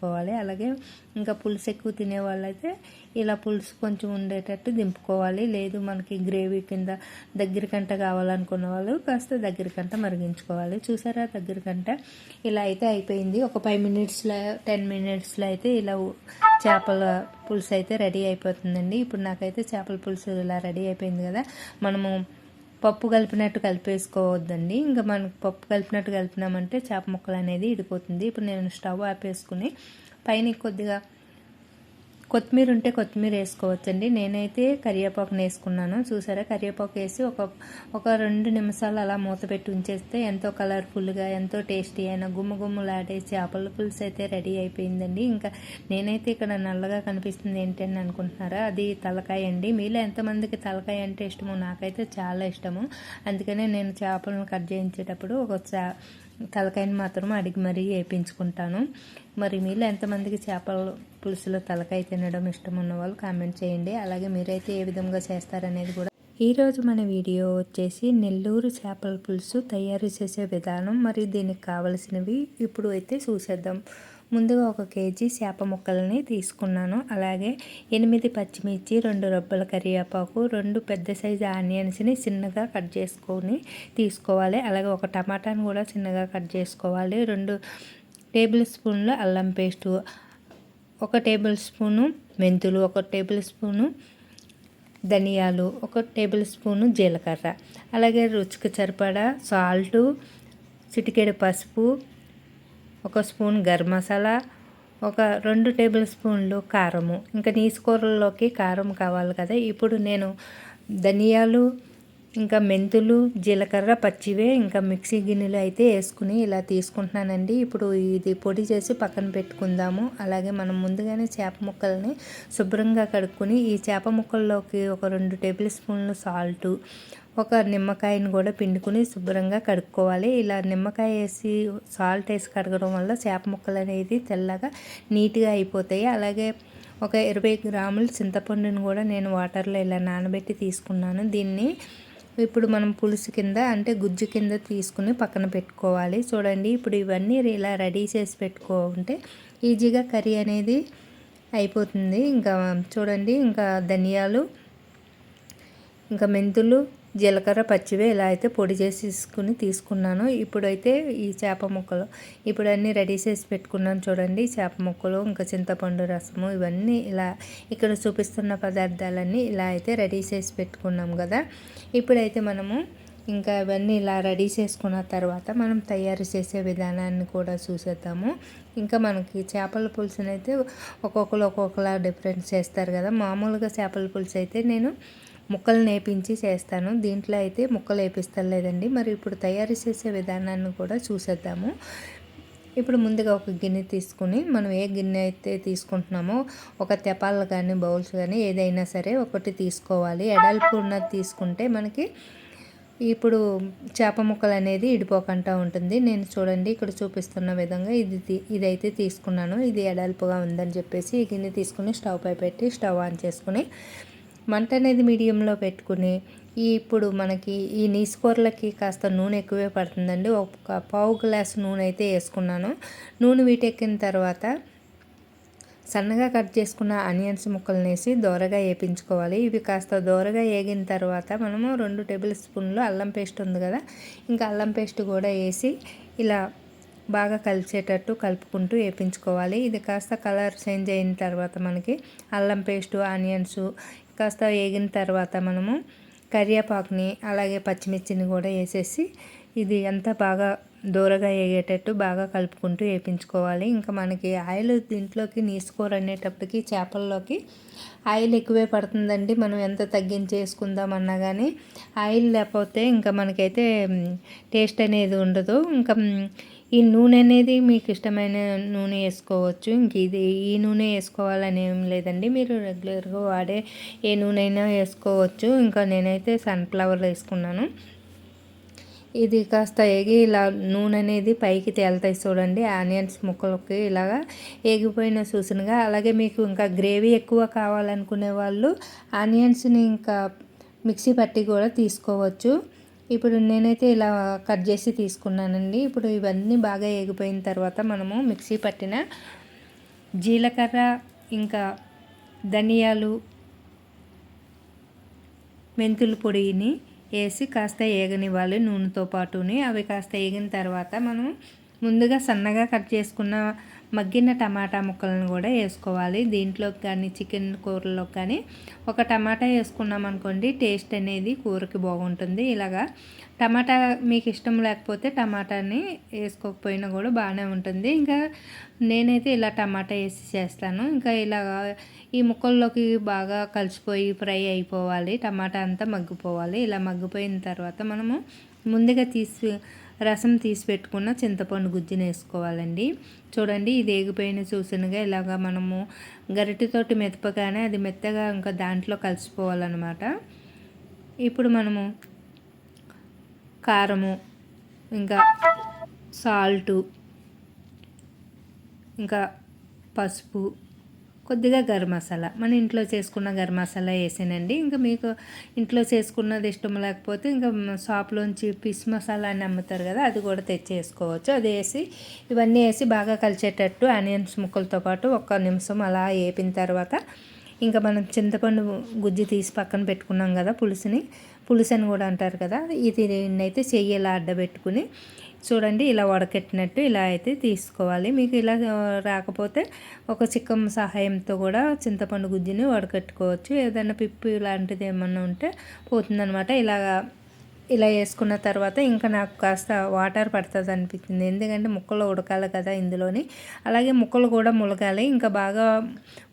వేయించుకోవాలి అలాగే ఇంకా పులుసు ఎక్కువ తినే వాళ్ళైతే ఇలా పులుసు కొంచెం ఉండేటట్టు దింపుకోవాలి. లేదు మనకి గ్రేవీ కింద దగ్గర కంట కావాలనుకున్న వాళ్ళు కాస్త దగ్గర కంట మరిగించుకోవాలి. చూసారా? దగ్గర కంట ఇలా అయితే అయిపోయింది. ఒక ఫైవ్ మినిట్స్లో టెన్ మినిట్స్లో అయితే ఇలా చేపల పులుసు అయితే రెడీ అయిపోతుందండి. ఇప్పుడు నాకైతే చేపల పులుసు ఇలా రెడీ అయిపోయింది కదా. మనము పప్పు కలిపినట్టు కలిపేసుకోవద్దండి. ఇంకా మనకు పప్పు కలిపినట్టు కలిపినామంటే చేప ముక్కలు అనేది ఇడిపోతుంది. ఇప్పుడు నేను స్టవ్ ఆపేసుకుని పైన కొద్దిగా కొత్తిమీర ఉంటే కొత్తిమీర వేసుకోవచ్చండి నేనైతే కరివేపాకును వేసుకున్నాను చూసారా? కరివేపాకు వేసి ఒక ఒక రెండు నిమిషాలు అలా మూత పెట్టి ఉంచేస్తే ఎంతో కలర్ఫుల్గా ఎంతో టేస్టీ అయిన గుమ్మ గుమ్మలాడే చేపల పులుసు అయితే రెడీ అయిపోయిందండి. ఇంకా నేనైతే ఇక్కడ నల్లగా కనిపిస్తుంది ఏంటి అని అనుకుంటున్నారా? అది తలకాయ అండి. మీలో ఎంతమందికి తలకాయ అంటే ఇష్టమో నాకైతే చాలా ఇష్టము. అందుకనే నేను చేపలను కట్ చేయించేటప్పుడు ఒక తలకాయని మాత్రం అడిగి మరీ వేయించుకుంటాను మరి మీరు ఎంతమందికి చేపల పులుసులో తలకాయ తినడం ఇష్టం ఉన్న వాళ్ళు కామెంట్ చేయండి. అలాగే మీరైతే ఏ విధంగా చేస్తారనేది కూడా ఈరోజు మన వీడియో వచ్చేసి నెల్లూరు చేపల పులుసు తయారు చేసే విధానం. మరియు దీనికి కావలసినవి ఇప్పుడు అయితే చూసేద్దాం. ముందుగా ఒక కేజీ చేప ముక్కల్ని తీసుకున్నాను. అలాగే ఎనిమిది పచ్చిమిర్చి రెండు రబ్బల కరివేపాకు రెండు పెద్ద సైజు ఆనియన్స్ని చిన్నగా కట్ చేసుకొని తీసుకోవాలి. అలాగే ఒక టమాటాను కూడా చిన్నగా కట్ చేసుకోవాలి. రెండు టేబుల్ స్పూన్లు అల్లం పేస్టు ఒక టేబుల్ స్పూను మెంతులు ఒక టేబుల్ స్పూను ధనియాలు ఒక టేబుల్ స్పూను జీలకర్ర. అలాగే రుచికి సరిపడా సాల్టు చిటికెడు పసుపు ఒక స్పూన్ గరం మసాలా ఒక రెండు టేబుల్ స్పూన్లు కారము. ఇంకా నీసుకూరల్లోకి కారం కావాలి కదా. ఇప్పుడు నేను ధనియాలు ఇంకా మెంతులు జీలకర్ర పచ్చివే ఇంకా మిక్సీ గిన్నెలు అయితే వేసుకుని ఇలా తీసుకుంటున్నానండి. ఇప్పుడు ఇది పొడి చేసి పక్కన పెట్టుకుందాము. అలాగే మనం ముందుగానే చేప ముక్కల్ని శుభ్రంగా కడుక్కొని ఈ చేప ముక్కల్లోకి ఒక రెండు టేబుల్ స్పూన్లు సాల్టు ఒక నిమ్మకాయని కూడా పిండుకుని శుభ్రంగా కడుక్కోవాలి. ఇలా నిమ్మకాయ వేసి సాల్ట్ వేసి కడగడం వల్ల చేప ముక్కలు అనేది తెల్లగా నీట్గా అయిపోతాయి. అలాగే ఒక ఇరవై గ్రాముల చింతపండుని కూడా నేను వాటర్లో ఇలా నానబెట్టి తీసుకున్నాను. దీన్ని ఇప్పుడు మనం పులుసు కింద అంటే గుజ్జు కింద తీసుకుని పక్కన పెట్టుకోవాలి. చూడండి ఇప్పుడు ఇవన్నీ ఇలా రెడీ చేసి పెట్టుకుంటే ఈజీగా కర్రీ అనేది అయిపోతుంది. ఇంకా చూడండి ఇంకా ధనియాలు ఇంకా మెంతులు జీలకర్ర పచ్చివే ఇలా అయితే పొడి చేసి తీసుకుని తీసుకున్నాను. ఇప్పుడైతే ఈ చేప ముక్కలు. ఇప్పుడు అన్నీ రెడీ చేసి పెట్టుకున్నాను చూడండి. చేప ముక్కలు ఇంకా చింతపండు రసము ఇవన్నీ ఇలా ఇక్కడ చూపిస్తున్న పదార్థాలన్నీ ఇలా అయితే రెడీ చేసి పెట్టుకున్నాం కదా. ఇప్పుడైతే మనము ఇంకా ఇవన్నీ ఇలా రెడీ చేసుకున్న తర్వాత మనం తయారు చేసే విధానాన్ని కూడా చూసేద్దాము. ఇంకా మనకి చేపల పులుసునైతే ఒక్కొక్కరు ఒక్కొక్కలా డిఫరెంట్ చేస్తారు కదా. మామూలుగా చేపల పులుసు అయితే నేను ముక్కలు నేపించి చేస్తాను. దీంట్లో అయితే ముక్కలు వేపిస్తలేదండి. మరి ఇప్పుడు తయారు చేసే విధానాన్ని కూడా చూసేద్దాము. ఇప్పుడు ముందుగా ఒక గిన్నె తీసుకుని మనం ఏ గిన్నె అయితే తీసుకుంటున్నామో ఒక తెపాలు కానీ బౌల్స్ కానీ ఏదైనా సరే ఒకటి తీసుకోవాలి. ఎడల్పు ఉన్నది తీసుకుంటే మనకి ఇప్పుడు చేప ముక్కలు అనేది ఇడిపోకుండా ఉంటుంది. నేను చూడండి ఇక్కడ చూపిస్తున్న విధంగా ఇది ఇదైతే తీసుకున్నాను. ఇది ఎడల్పుగా ఉందని చెప్పేసి ఈ గిన్నె తీసుకుని స్టవ్ పై పెట్టి స్టవ్ ఆన్ చేసుకుని మంట అనేది మీడియంలో పెట్టుకుని ఈ ఇప్పుడు మనకి ఈ నీసుకూరలకి కాస్త నూనె ఎక్కువే పడుతుందండి. ఒక పావు గ్లాస్ నూనె అయితే వేసుకున్నాను. నూనె వీటెక్కిన తర్వాత సన్నగా కట్ చేసుకున్న ఆనియన్స్ ముక్కలు వేసి దోరగా వేపించుకోవాలి. ఇవి కాస్త దోరగా వేగిన తర్వాత మనము రెండు టేబుల్ స్పూన్లు అల్లం పేస్ట్ ఉంది కదా ఇంకా అల్లం పేస్ట్ కూడా వేసి ఇలా బాగా కలిసేటట్టు కలుపుకుంటూ వేపించుకోవాలి. ఇది కాస్త కలర్ చేంజ్ అయిన తర్వాత మనకి అల్లం పేస్టు ఆనియన్స్ కాస్త వేగిన తర్వాత మనము కరివేపాకుని అలాగే పచ్చిమిర్చిని కూడా వేసేసి ఇది అంతా బాగా దూరగా వేగేటట్టు బాగా కలుపుకుంటూ వేపించుకోవాలి. ఇంకా మనకి ఆయిల్ దీంట్లోకి నీసుకోరు అనేటప్పటికి చేపల్లోకి ఆయిల్ ఎక్కువే పడుతుందండి. మనం ఎంత తగ్గించి వేసుకుందామన్నా కానీ ఆయిల్ లేకపోతే ఇంకా మనకైతే టేస్ట్ అనేది ఉండదు. ఇంకా ఈ నూనె అనేది మీకు ఇష్టమైన నూనె వేసుకోవచ్చు. ఇంక ఇది ఈ నూనె వేసుకోవాలని ఏం లేదండి. మీరు రెగ్యులర్గా వాడే ఏ నూనె అయినా వేసుకోవచ్చు. ఇంకా నేనైతే సన్ఫ్లవర్ వేసుకున్నాను. ఇది కాస్త ఎగి ఇలా నూనె అనేది పైకి తేలుతాయి చూడండి. ఆనియన్స్ ముక్కలకి ఇలాగా ఎగిపోయిన సూచనగా. అలాగే మీకు ఇంకా గ్రేవీ ఎక్కువ కావాలనుకునే వాళ్ళు ఆనియన్స్ని ఇంకా మిక్సీ పట్టి కూడా తీసుకోవచ్చు. ఇప్పుడు నేనైతే ఇలా కట్ చేసి తీసుకున్నానండి. ఇప్పుడు ఇవన్నీ బాగా ఎగిపోయిన తర్వాత మనము మిక్సీ పట్టిన జీలకర్ర ఇంకా ధనియాలు మెంతుల పొడిని వేసి కాస్త ఏగనివ్వాలి నూనెతో పాటుని. అవి కాస్త ఏగిన తర్వాత మనం ముందుగా సన్నగా కట్ చేసుకున్న మగ్గిన టమాటా ముక్కలను కూడా వేసుకోవాలి. దీంట్లోకి కానీ చికెన్ కూరలోకి కానీ ఒక టమాటా వేసుకున్నాం అనుకోండి టేస్ట్ అనేది కూరకి బాగుంటుంది. ఇలాగా టమాటా మీకు ఇష్టం లేకపోతే టమాటాని వేసుకోకపోయినా కూడా బాగానే ఉంటుంది. ఇంకా నేనైతే ఇలా టమాటా వేసి చేస్తాను. ఇంకా ఇలా ఈ ముక్కల్లోకి బాగా కలిసిపోయి ఫ్రై అయిపోవాలి. టమాటా అంతా మగ్గిపోవాలి. ఇలా మగ్గిపోయిన తర్వాత మనము ముందుగా తీసి రసం తీసి పెట్టుకున్న చింతపండు గుజ్జుని వేసుకోవాలండి. చూడండి ఇది ఏగిపోయిన చూసినగా ఇలాగా మనము గరిటెతోటి మెత్తగానే అది మెత్తగా ఇంకా దాంట్లో కలిసిపోవాలన్నమాట. ఇప్పుడు మనము కారము ఇంకా సాల్టు ఇంకా పసుపు కొద్దిగా గరం మసాలా. మన ఇంట్లో చేసుకున్న గరం మసాలా వేసానండి. ఇంకా మీకు ఇంట్లో చేసుకున్నది ఇష్టం లేకపోతే ఇంకా షాప్లోంచి పిస్ మసాలా అని అమ్ముతారు కదా అది కూడా తెచ్చేసుకోవచ్చు. అది వేసి ఇవన్నీ వేసి బాగా కలిసేటట్టు ఆనియన్స్ ముక్కలతో పాటు ఒక్క నిమిషం అలా వేపిన తర్వాత ఇంకా మనం చింతపండు గుజ్జు తీసి పక్కన పెట్టుకున్నాం కదా పులుసుని. పులుసు అని కూడా అంటారు కదా ఇది అయితే చెయ్యి ఇలా అడ్డబెట్టుకుని చూడండి ఇలా వడకెట్టినట్టు ఇలా అయితే తీసుకోవాలి. మీకు ఇలా రాకపోతే ఒక చిక్కం సహాయంతో కూడా చింతపండు గుజ్జుని వడకట్టుకోవచ్చు. ఏదైనా పిప్పి లాంటిది ఏమన్నా ఉంటే పోతుందనమాట ఇలాగా ఇలా వేసుకున్న తర్వాత ఇంకా నాకు కాస్త వాటర్ పడుతుంది అనిపించింది ఎందుకంటే ముక్కలు ఉడకాలి కదా ఇందులోని. అలాగే ముక్కలు కూడా ములగాలి. ఇంకా బాగా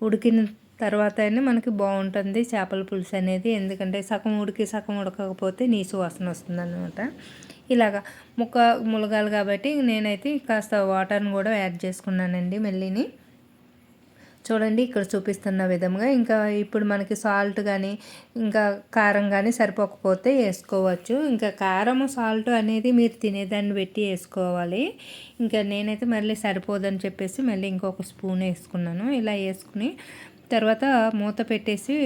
ఉడికిన తర్వాత మనకి బాగుంటుంది చేపల పులుసు అనేది. ఎందుకంటే సగం ఉడికి సగం ఉడకకపోతే నీసు వాసన వస్తుంది అనమాట ఇలాగా ముక్క ములగాలి కాబట్టి నేనైతే కాస్త వాటర్ని కూడా యాడ్ చేసుకున్నానండి మెల్లిని. చూడండి ఇక్కడ చూపిస్తున్న విధంగా. ఇంకా ఇప్పుడు మనకి సాల్ట్ కానీ ఇంకా కారం కానీ సరిపోకపోతే వేసుకోవచ్చు. ఇంకా కారం సాల్ట్ అనేది మీరు తినేదాన్ని పెట్టి వేసుకోవాలి. ఇంకా నేనైతే మళ్ళీ సరిపోదని చెప్పేసి మళ్ళీ ఇంకొక స్పూన్ వేసుకున్నాను. ఇలా వేసుకుని తర్వాత మూత పెట్టేసి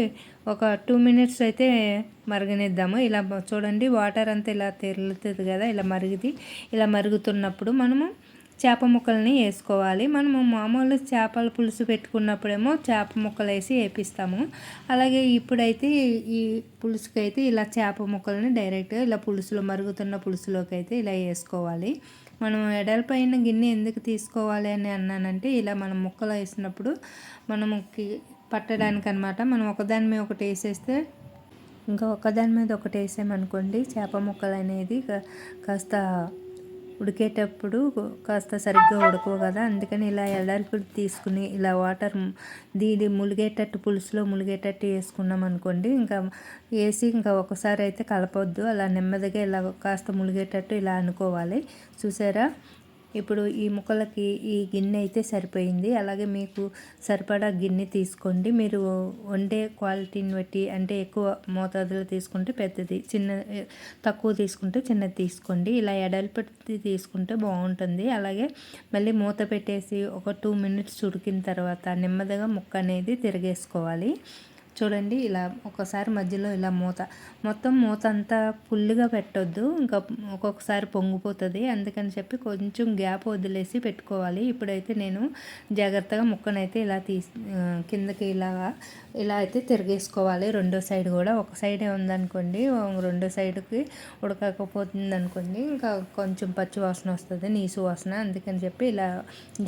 ఒక టూ మినిట్స్ అయితే మరగనిద్దాము. ఇలా చూడండి వాటర్ అంతా ఇలా తెరులుతుంది కదా ఇలా మరిగిది. ఇలా మరుగుతున్నప్పుడు మనము చేప ముక్కల్ని వేసుకోవాలి. మనము మామూలు చేపల పులుసు పెట్టుకున్నప్పుడేమో చేప ముక్కలు వేసి వేపిస్తాము. అలాగే ఇప్పుడైతే ఈ పులుసుకి అయితే ఇలా చేప ముక్కల్ని డైరెక్ట్గా ఇలా పులుసులో మరుగుతున్న పులుసులోకి అయితే ఇలా వేసుకోవాలి. మనం ఎడలపైన గిన్నె ఎందుకు తీసుకోవాలి అని అన్నానంటే ఇలా మనం ముక్కలు వేసినప్పుడు మనము పట్టడానికి అనమాట మనం ఒకదాని మీద ఒకటి వేసేస్తే ఇంకా ఒకదాని మీద ఒకటి వేసామనుకోండి చేప ముక్కలు అనేది కాస్త ఉడికేటప్పుడు కాస్త సరిగ్గా ఉడకవు కదా. అందుకని ఇలా ఎడల్పు తీసుకుని ఇలా వాటర్ దీని ములిగేటట్టు పులుసులో ములిగేటట్టు వేసుకున్నాం అనుకోండి ఇంకా వేసి ఇంకా ఒకసారి అయితే కలపొద్దు. అలా నెమ్మదిగా ఇలా కాస్త ములిగేటట్టు ఇలా అనుకోవాలి. చూసారా? ఇప్పుడు ఈ ముక్కలకి ఈ గిన్నె అయితే సరిపోయింది. అలాగే మీకు సరిపడా గిన్నె తీసుకోండి. మీరు వండే క్వాలిటీని బట్టి అంటే ఎక్కువ మోతాదులో తీసుకుంటే పెద్దది చిన్న తక్కువ తీసుకుంటే చిన్నది తీసుకోండి. ఇలా ఎడల్పటి తీసుకుంటే బాగుంటుంది. అలాగే మళ్ళీ మూత పెట్టేసి ఒక టూ మినిట్స్ ఉడికిన తర్వాత నెమ్మదిగా ముక్క అనేది తిరిగేసుకోవాలి. చూడండి ఇలా ఒకసారి మధ్యలో ఇలా మూత. మొత్తం మూత అంతా ఫుల్గా పెట్టొద్దు ఇంకా ఒక్కొక్కసారి పొంగిపోతుంది. అందుకని చెప్పి కొంచెం గ్యాప్ వదిలేసి పెట్టుకోవాలి. ఇప్పుడైతే నేను జాగ్రత్తగా ముక్కనైతే ఇలా తీసి కిందకి ఇలా ఇలా అయితే తిరిగేసుకోవాలి. రెండో సైడ్ కూడా. ఒక సైడే ఉందనుకోండి రెండో సైడ్కి ఉడకకపోతుంది అనుకోండి ఇంకా కొంచెం పచ్చి వాసన వస్తుంది నీసు వాసన. అందుకని చెప్పి ఇలా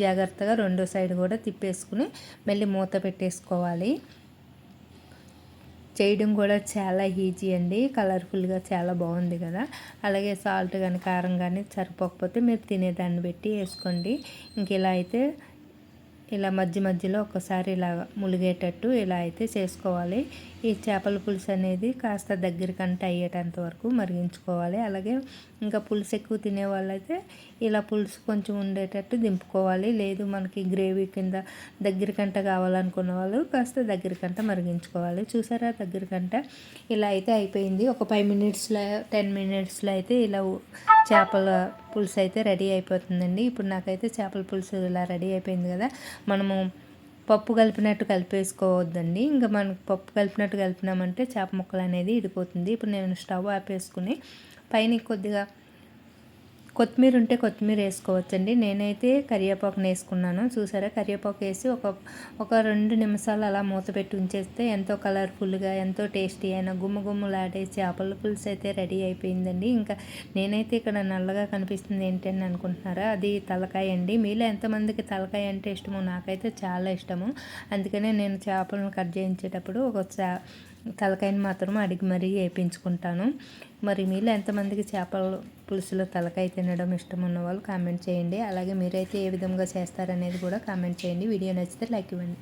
జాగ్రత్తగా రెండో సైడ్ కూడా తిప్పేసుకుని మళ్ళీ మూత పెట్టేసుకోవాలి. చేయడం కూడా చాలా ఈజీ అండి. కలర్ఫుల్గా చాలా బాగుంది కదా. అలాగే సాల్ట్ కానీ కారం కానీ సరిపోకపోతే మీరు తినేదాన్ని పెట్టి వేసుకోండి. ఇంక ఇలా అయితే ఇలా మధ్య మధ్యలో ఒకసారి ఇలా ములిగేటట్టు ఇలా అయితే చేసుకోవాలి. ఈ చేపల పులుసు అనేది కాస్త దగ్గరికంటే అయ్యేటంత వరకు మరిగించుకోవాలి. అలాగే ఇంకా పులుసు ఎక్కువ తినే వాళ్ళైతే ఇలా పులుసు కొంచెం ఉండేటట్టు దింపుకోవాలి. లేదు మనకి గ్రేవీ కింద దగ్గరికంట కావాలనుకున్న వాళ్ళు కాస్త దగ్గరికంట మరిగించుకోవాలి. చూసారా? దగ్గరికంట ఇలా అయితే అయిపోయింది. ఒక ఫైవ్ మినిట్స్లో టెన్ మినిట్స్లో అయితే ఇలా చేపల పులుసు అయితే రెడీ అయిపోతుందండి. ఇప్పుడు నాకైతే చేపల పులుసు ఇలా రెడీ అయిపోయింది కదా. మనము పప్పు కలిపినట్టు కలిపేసుకోవద్దండి. ఇంకా మనకు పప్పు కలిపినట్టు కలిపినామంటే చేప ముక్కలు అనేది ఇడిపోతుంది. ఇప్పుడు నేను స్టవ్ ఆపేసుకుని పైన కొద్దిగా కొత్తిమీర ఉంటే కొత్తిమీర వేసుకోవచ్చండి. నేనైతే కరివేపాకును వేసుకున్నాను చూసారా? కరివేపాకు వేసి ఒక ఒక రెండు నిమిషాలు అలా మూత పెట్టి ఉంచేస్తే ఎంతో కలర్ఫుల్గా ఎంతో టేస్టీ అయిన గుమ్మ గుమ్మలాడే చేపల పులుసు అయితే రెడీ అయిపోయిందండి. ఇంకా నేనైతే ఇక్కడ నల్లగా కనిపిస్తుంది ఏంటని అనుకుంటున్నారా? అది తలకాయ అండి. మీలో ఎంతమందికి తలకాయ అంటే ఇష్టమో నాకైతే చాలా ఇష్టము. అందుకనే నేను చేపలను కట్ చేయించేటప్పుడు ఒక తలకాయని మాత్రం అడిగి మరీ వేయించుకుంటాను మరి మీలో ఎంతమందికి చేపల పులుసులో తలకాయ తినడం ఇష్టం ఉన్న వాళ్ళు కామెంట్ చేయండి. అలాగే మీరైతే ఏ విధంగా చేస్తారనేది కూడా కామెంట్ చేయండి. వీడియో నచ్చితే లైక్ ఇవ్వండి.